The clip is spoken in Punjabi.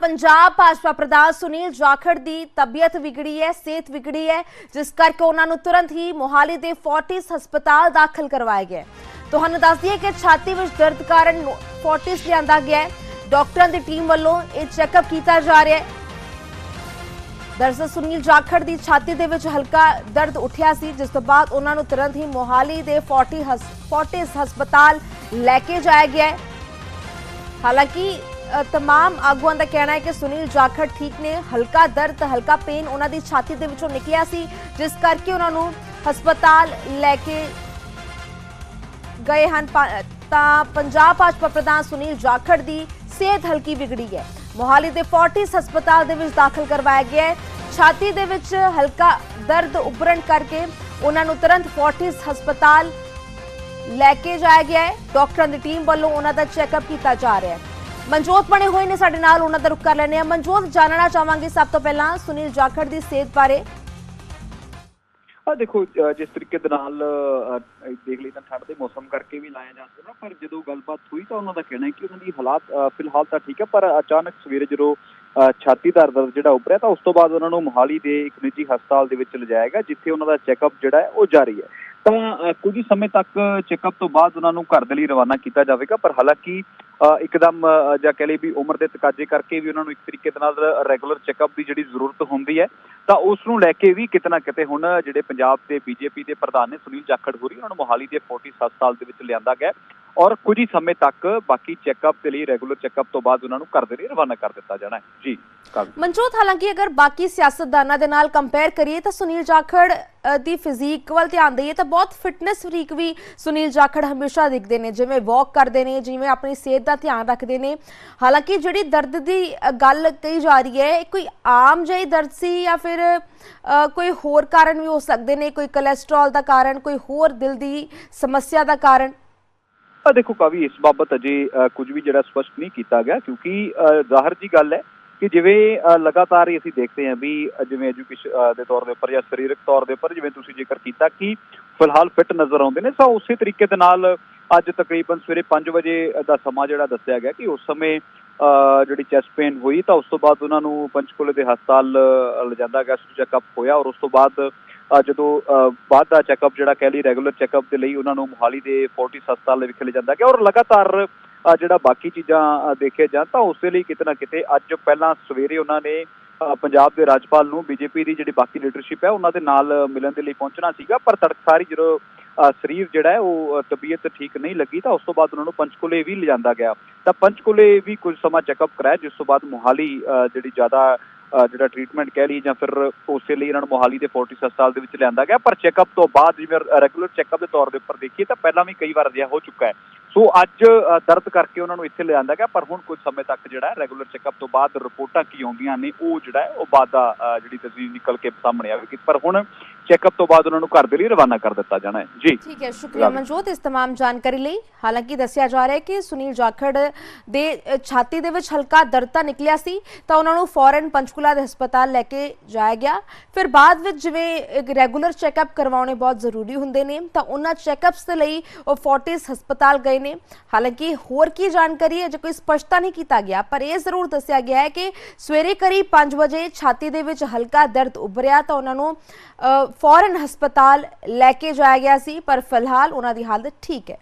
ਪੰਜਾਬ ਭਾਜਪਾ ਪ੍ਰਧਾਨ ਸੁਨੀਲ ਜਾਖੜ ਦੀ ਤਬੀਅਤ ਵਿਗੜੀ ਹੈ, ਸਿਹਤ ਵਿਗੜੀ ਹੈ, ਜਿਸ ਕਰਕੇ ਉਹਨਾਂ ਨੂੰ ਤੁਰੰਤ ਹੀ ਮੋਹਾਲੀ ਦੇ ਫੋਰਟਿਸ ਹਸਪਤਾਲ ਦਾਖਲ ਕਰਵਾਇਆ ਗਿਆ ਤੁਹਾਨੂੰ ਦੱਸ ਦਈਏ ਕਿ ਛਾਤੀ ਵਿੱਚ ਦਰਦ ਕਾਰਨ ਫੋਰਟਿਸ ਲਿਆਂਦਾ ਗਿਆ ਹੈ। ਡਾਕਟਰਾਂ ਦੀ ਟੀਮ ਵੱਲੋਂ ਇਹ ਚੈੱਕਅਪ ਕੀਤਾ ਜਾ ਰਿਹਾ ਹੈ। ਦਰਅਸਲ ਸੁਨੀਲ ਜਾਖੜ ਦੀ ਛਾਤੀ ਦੇ ਵਿੱਚ ਹਲਕਾ ਦਰਦ ਉੱਠਿਆ ਸੀ, ਜਿਸ ਤੋਂ ਬਾਅਦ ਉਹਨਾਂ ਨੂੰ ਤੁਰੰਤ ਹੀ ਮੋਹਾਲੀ ਦੇ 40 ਹਸ- ਫੋਰਟਿਸ ਹਸਪਤਾਲ ਲੈ ਕੇ ਜਾਇਆ ਗਿਆ ਹੈ। ਹਾਲਾਂਕਿ तमाम ਆਗੂਆਂ ਦਾ ਕਹਿਣਾ ਹੈ ਕਿ ਸੁਨੀਲ ਜਾਖੜ ਠੀਕ ਨੇ ਹਲਕਾ ਦਰਦ ਹਲਕਾ ਪੇਨ ਉਹਨਾਂ ਦੀ ਛਾਤੀ ਦੇ ਵਿੱਚੋਂ ਨਿਕਲਿਆ ਸੀ ਜਿਸ ਕਰਕੇ ਉਹਨਾਂ ਨੂੰ ਹਸਪਤਾਲ ਲੈ ਕੇ ਗਏ ਹਨ ਪਾ- ਤਾਂ ਪੰਜਾਬ ਭਾਜਪਾ ਪ੍ਰਧਾਨ ਸੁਨੀਲ ਜਾਖੜ ਦੀ ਸਿਹਤ ਹਲਕੀ ਵਿਗੜੀ ਹੈ ਮੋਹਾਲੀ ਦੇ ਫੋਰਟਿਸ ਹਸਪਤਾਲ ਦੇ ਵਿੱਚ ਦਾਖਲ ਕਰਵਾਇਆ ਗਿਆ ਹੈ ਛਾਤੀ ਦੇ ਵਿੱਚ ਹਲਕਾ ਦਰਦ ਉੱਭਰਨ ਕਰਕੇ ਉਹਨਾਂ ਨੂੰ ਤੁਰੰਤ ਫੋਰਟਿਸ ਹਸਪਤਾਲ ਲੈ ਕੇ ਜਾਇਆ ਗਿਆ ਹੈ ਡਾਕਟਰਾਂ ਦੀ ਟੀਮ ਵੱਲੋਂ ਉਹਨਾਂ ਦਾ ਚੈੱਕਅਪ ਕੀਤਾ ਜਾ ਰਿਹਾ ਹੈ ਮਨਜੋਤ ਬਣੇ ਹੋਏ ਨੇ ਸਾਡੇ ਨਾਲ ਉਹਨਾਂ ਦਾ ਰੁਕ ਕਰ ਲੈਣੇ ਆ ਮਨਜੋਤ ਜਾਣਨਾ ਚਾਹਾਂਗੇ ਸਭ ਤੋਂ ਪਹਿਲਾਂ ਸੁਨੀਲ ਜਾਖੜ ਦੀ ਸਿਹਤ ਬਾਰੇ। ਆ ਦੇਖੋ ਜਿਸ ਤਰੀਕੇ ਦੇ ਨਾਲ ਦੇਖ ਲਈ ਤਾਂ ਠੰਡ ਦੇ ਮੌਸਮ ਕਰਕੇ ਵੀ ਲਾਇਆ ਜਾ ਸਕਦਾ ਪਰ ਜਦੋਂ ਗੱਲਬਾਤ ਹੋਈ ਤਾਂ ਉਹਨਾਂ ਦਾ ਕਹਿਣਾ ਹੈ ਕਿ ਉਹਨਾਂ ਦੀ ਹਾਲਾਤ ਫਿਲਹਾਲ ਤਾਂ ਠੀਕ ਹੈ ਪਰ ਅਚਾਨਕ ਸਵੇਰੇ ਜਦੋਂ ਛਾਤੀ ਦਾ ਦਰਦ ਜਿਹੜਾ ਉੱਭਰਿਆ ਤਾਂ ਉਸ ਤੋਂ ਬਾਅਦ ਉਹਨਾਂ ਨੂੰ ਮੋਹਾਲੀ ਦੇ ਇੱਕ ਨਿੱਜੀ ਹਸਪਤਾਲ ਦੇ ਵਿੱਚ ਲਿਜਾਇਆ ਗਿਆ ਜਿੱਥੇ ਉਹਨਾਂ ਦਾ ਚੈੱਕਅਪ ਜਿਹੜਾ ਹੈ ਉਹ ਜਾਰੀ ਹੈ। ਤਾਂ ਅ, ਕੁਝ ਸਮੇਂ ਤੱਕ ਚੈੱਕਅਪ ਤੋਂ ਬਾਅਦ ਉਹਨਾਂ ਨੂੰ ਘਰ ਦੇ ਲਈ ਰਵਾਨਾ ਕੀਤਾ ਜਾਵੇਗਾ ਪਰ ਹਾਲਾਂਕਿ ਇੱਕਦਮ ਅ, ਜਾਂ ਕਹਿ ਲਈ ਵੀ ਉਮਰ ਦੇ ਤਕਾਜ਼ੇ ਕਰਕੇ ਵੀ ਉਹਨਾਂ ਨੂੰ ਇੱਕ ਤਰੀਕੇ ਦੇ ਨਾਲ ਰੈਗੂਲਰ ਚੈੱਕਅਪ ਦੀ ਜਿਹੜੀ ਜ਼ਰੂਰਤ ਹੁੰਦੀ ਹੈ ਤਾਂ ਉਸ ਨੂੰ ਲੈ ਕੇ ਵੀ ਕਿਤੇ ਨਾ ਕਿਤੇ ਹੁਣ ਜਿਹੜੇ ਪੰਜਾਬ ਦੇ ਬੀਜੇਪੀ ਦੇ ਪ੍ਰਧਾਨ ਨੇ ਸੁਨੀਲ ਜਾਖੜ ਹੋਰੀ ਉਹਨਾਂ ਨੂੰ ਮੋਹਾਲੀ ਦੇ 40 ਹਸਪਤਾਲ ਦੇ ਵਿੱਚ ਲਿਆਂਦਾ ਗਿਆ। ਔਰ ਕੁਝ ਹੀ ਸਮੇਂ ਤੱਕ ਬਾਕੀ ਚੈੱਕਅਪ ਦੇ ਲਈ ਰੈਗੂਲਰ ਚੈੱਕਅਪ ਤੋਂ ਬਾਅਦ ਉਹਨਾਂ ਨੂੰ ਘਰ ਦੇ ਲਈ ਰਵਾਨਾ ਕਰ ਦਿੱਤਾ ਜਾਣਾ ਹੈ। ਜੀ ਮਨਜੋਤ, ਹਾਲਾਂਕਿ ਅਗਰ ਬਾਕੀ ਸਿਆਸਤਦਾਨਾਂ ਦੇ ਨਾਲ ਕੰਪੇਅਰ ਕਰੀਏ ਤਾਂ ਸੁਨੀਲ ਜਾਖੜ ਦੀ ਫਿਜ਼ੀਕ ਵੱਲ ਧਿਆਨ ਦਈਏ ਤਾਂ ਬਹੁਤ ਫਿਟਨੈਸ ਫਰੀਕ ਵੀ ਸੁਨੀਲ ਜਾਖੜ ਹਮੇਸ਼ਾ ਦਿਖਦੇ ਨੇ, ਜਿਵੇਂ ਵਾਕ ਕਰਦੇ ਨੇ, ਜਿਵੇਂ ਆਪਣੀ ਸਿਹਤ ਦਾ ਧਿਆਨ ਰੱਖਦੇ ਨੇ। ਹਾਲਾਂਕਿ ਜਿਹੜੀ ਦਰਦ ਦੀ ਗੱਲ ਕਹੀ ਜਾ ਰਹੀ ਹੈ ਕੋਈ ਆਮ ਜਿਹੀ ਦਰਦ ਸੀ ਜਾਂ ਫਿਰ ਕੋਈ ਹੋਰ ਕਾਰਨ ਵੀ ਹੋ ਸਕਦੇ ਨੇ, ਕੋਈ ਕੋਲੇਸਟ੍ਰੋਲ ਦਾ ਕਾਰਨ, ਕੋਈ ਹੋਰ ਦਿਲ ਦੀ ਸਮੱਸਿਆ ਦਾ ਕਾਰਨ? ਆ ਦੇਖੋ ਕਵੀ ਇਸ ਬਾਬਤ ਅਜੇ ਕੁਝ ਵੀ ਜਿਹੜਾ ਸਪਸ਼ਟ ਨਹੀਂ ਕੀਤਾ ਗਿਆ ਕਿਉਂਕਿ ਅ, ਜ਼ਾਹਰ ਜੀ ਗੱਲ ਹੈ ਕਿ ਜਿਵੇਂ ਲਗਾਤਾਰ ਹੀ ਅਸੀਂ ਦੇਖਦੇ ਹਾਂ ਵੀ ਜਿਵੇਂ ਐਜੂਕੇਸ਼ਨ ਦੇ ਤੌਰ ਦੇ ਉੱਪਰ ਜਾਂ ਸਰੀਰਕ ਤੌਰ ਦੇ ਉੱਪਰ ਜਿਵੇਂ ਤੁਸੀਂ ਜ਼ਿਕਰ ਕੀਤਾ ਕਿ ਫਿਲਹਾਲ ਫਿੱਟ ਨਜ਼ਰ ਆਉਂਦੇ ਨੇ ਤਾਂ ਉਸੇ ਤਰੀਕੇ ਦੇ ਨਾਲ ਅੱਜ ਤਕਰੀਬਨ ਸਵੇਰੇ 5 ਵਜੇ ਦਾ ਸਮਾਂ ਜਿਹੜਾ ਦੱਸਿਆ ਗਿਆ ਕਿ ਉਸ ਸਮੇਂ ਅ, ਜਿਹੜੀ ਚੈਸਟ ਪੇਨ ਹੋਈ ਤਾਂ ਉਸ ਤੋਂ ਬਾਅਦ ਉਹਨਾਂ ਨੂੰ ਪੰਚਕੂਲੇ ਦੇ ਹਸਪਤਾਲ ਅ, ਲਿਜਾਂਦਾ ਗਿਆ ਚੈੱਕਅਪ ਹੋਇਆ ਔਰ ਉਸ ਤੋਂ ਬਾਅਦ ਜਦੋਂ ਬਾਅਦ ਦਾ ਚੈੱਕਅਪ ਜਿਹੜਾ ਕਹਿ ਲਈ ਰੈਗੂਲਰ ਚੈੱਕਅਪ ਦੇ ਲਈ ਉਹਨਾਂ ਨੂੰ ਮੋਹਾਲੀ ਦੇ ਫੋਰਟਿਸ ਹਸਪਤਾਲ ਦੇ ਵਿਖੇ ਲਿਜਾਂਦਾ ਗਿਆ ਔਰ ਲਗਾਤਾਰ ਜਿਹੜਾ ਬਾਕੀ ਚੀਜ਼ਾਂ ਅ, ਦੇਖੇ ਜਾਣ ਤਾਂ ਉਸੇ ਲਈ ਕਿਤੇ ਨਾ ਕਿਤੇ ਅੱਜ ਪਹਿਲਾਂ ਸਵੇਰੇ ਉਹਨਾਂ ਨੇ ਪੰਜਾਬ ਦੇ ਰਾਜਪਾਲ ਨੂੰ ਬੀਜੇਪੀ ਦੀ ਜਿਹੜੀ ਬਾਕੀ ਲੀਡਰਸ਼ਿਪ ਹੈ ਉਹਨਾਂ ਦੇ ਨਾਲ ਮਿਲਣ ਦੇ ਲਈ ਪਹੁੰਚਣਾ ਸੀਗਾ ਪਰ ਤੜਕਸਾਰੀ ਜਦੋਂ ਸਰੀਰ ਜਿਹੜਾ ਹੈ ਉਹ ਤਬੀਅਤ ਠੀਕ ਨਹੀਂ ਲੱਗੀ ਤਾਂ ਉਸ ਤੋਂ ਬਾਅਦ ਉਹਨਾਂ ਨੂੰ ਪੰਚਕੁਲੇ ਵੀ ਲਿਜਾਂਦਾ ਗਿਆ ਤਾਂ ਪੰਚਕੁਲੇ ਵੀ ਕੁਝ ਸਮਾਂ ਚੈੱਕਅਪ ਕਰਾਇਆ ਜਿਸ ਤੋਂ ਬਾਅਦ ਮੋਹਾਲੀ ਜਿਹੜੀ ਜ਼ਿਆਦਾ ਜਿਹੜਾ ਟ੍ਰੀਟਮੈਂਟ ਕਹਿ ਲਈ ਜਾਂ ਫਿਰ ਉਸੇ ਲਈ ਇਹਨਾਂ ਨੂੰ ਮੋਹਾਲੀ ਦੇ ਫੋਰਟਿਸ ਹਸਪਤਾਲ ਦੇ ਵਿੱਚ ਲਿਆਂਦਾ ਗਿਆ ਪਰ ਚੈੱਕਅਪ ਤੋਂ ਬਾਅਦ ਜਿਵੇਂ ਰੈਗੂਲਰ ਚੈੱਕਅਪ ਦੇ ਤੌਰ ਦੇ ਉੱਪਰ ਦੇਖੀਏ ਤਾਂ ਪਹਿਲਾਂ ਵੀ ਕਈ ਵਾਰ ਅਜਿਹਾ ਹੋ ਚੁੱਕਾ ਹੈ। ਸੋ ਅੱਜ ਅ, ਦਰਦ ਕਰਕੇ ਉਹਨਾਂ ਨੂੰ ਇੱਥੇ ਲਿਆਂਦਾ ਗਿਆ ਪਰ ਹੁਣ ਕੁਝ ਸਮੇਂ ਤੱਕ ਜਿਹੜਾ ਰੈਗੂਲਰ ਚੈੱਕਅਪ ਤੋਂ ਬਾਅਦ ਰਿਪੋਰਟਾਂ ਕੀ ਆਉਂਦੀਆਂ ਨੇ ਉਹ ਜਿਹੜਾ ਹੈ ਉਹ ਬਾਅਦ ਦਾ ਜਿਹੜੀ ਤਸਵੀਰ ਨਿਕਲ ਕੇ ਸਾਹਮਣੇ ਆਵੇਗੀ। ਪਰ ਹੁਣ ਚੈੱਕਅਪ ਤੋਂ ਬਾਅਦ ਉਹਨਾਂ ਨੂੰ ਘਰ ਦੇ ਲਈ ਰਵਾਨਾ ਕਰ ਦਿੱਤਾ ਜਾਣਾ ਹੈ ਜੀ ਠੀਕ ਹੈ ਸ਼ੁਕਰੀਆ ਰਾਵੀ। ਮਨਜੋਤ ਇਸ तमाम ਜਾਣਕਾਰੀ ਲਈ ਹਾਲਾਂਕਿ ਦੱਸਿਆ ਜਾ ਰਿਹਾ ਹੈ ਕਿ ਸੁਨੀਲ ਜਾਖੜ ਦੇ ਅ, ਛਾਤੀ ਦੇ ਵਿੱਚ ਹਲਕਾ ਦਰਦ ਤਾਂ ਨਿਕਲਿਆ ਸੀ ਤਾਂ ਉਹਨਾਂ ਨੂੰ ਫੌਰਨ ਪੰਚਕੂਲਾ ਦੇ ਹਸਪਤਾਲ ਲੈ ਕੇ ਜਾਇਆ ਗਿਆ ਫਿਰ ਬਾਅਦ ਵਿੱਚ ਜਿਵੇਂ ਇੱਕ ਰੈਗੂਲਰ ਚੈੱਕਅਪ ਕਰਵਾਉਣੇ ਬਹੁਤ ਜ਼ਰੂਰੀ ਹੁੰਦੇ ਨੇ ਤਾਂ ਉਹਨਾਂ ਚੈੱਕਅਪਸ ਦੇ ਲਈ ਉਹ ਫੋਰਟਿਸ ਹਸਪਤਾਲ ਗਏ ਨੇ ਹਾਲਾਂਕਿ ਹੋਰ ਕੀ ਜਾਣਕਾਰੀ ਹੈ ਜੇ ਕੋਈ ਸਪਸ਼ਟਤਾ ਨਹੀਂ ਕੀਤਾ ਗਿਆ ਪਰ ਇਹ ਜ਼ਰੂਰ ਦੱਸਿਆ ਗਿਆ ਹੈ ਕਿ ਸਵੇਰੇ ਕਰੀਬ 5 ਵਜੇ ਛਾਤੀ ਦੇ ਵਿੱਚ ਹਲਕਾ ਦਰਦ ਉੱਭਰਿਆ ਤਾਂ ਉਹਨਾਂ ਨੂੰ ਅ, ਫੌਰਨ ਹਸਪਤਾਲ ਲੈ ਕੇ ਜਾਇਆ ਗਿਆ ਸੀ ਪਰ ਫਿਲਹਾਲ ਉਹਨਾਂ ਦੀ ਹਾਲਤ ਠੀਕ ਹੈ।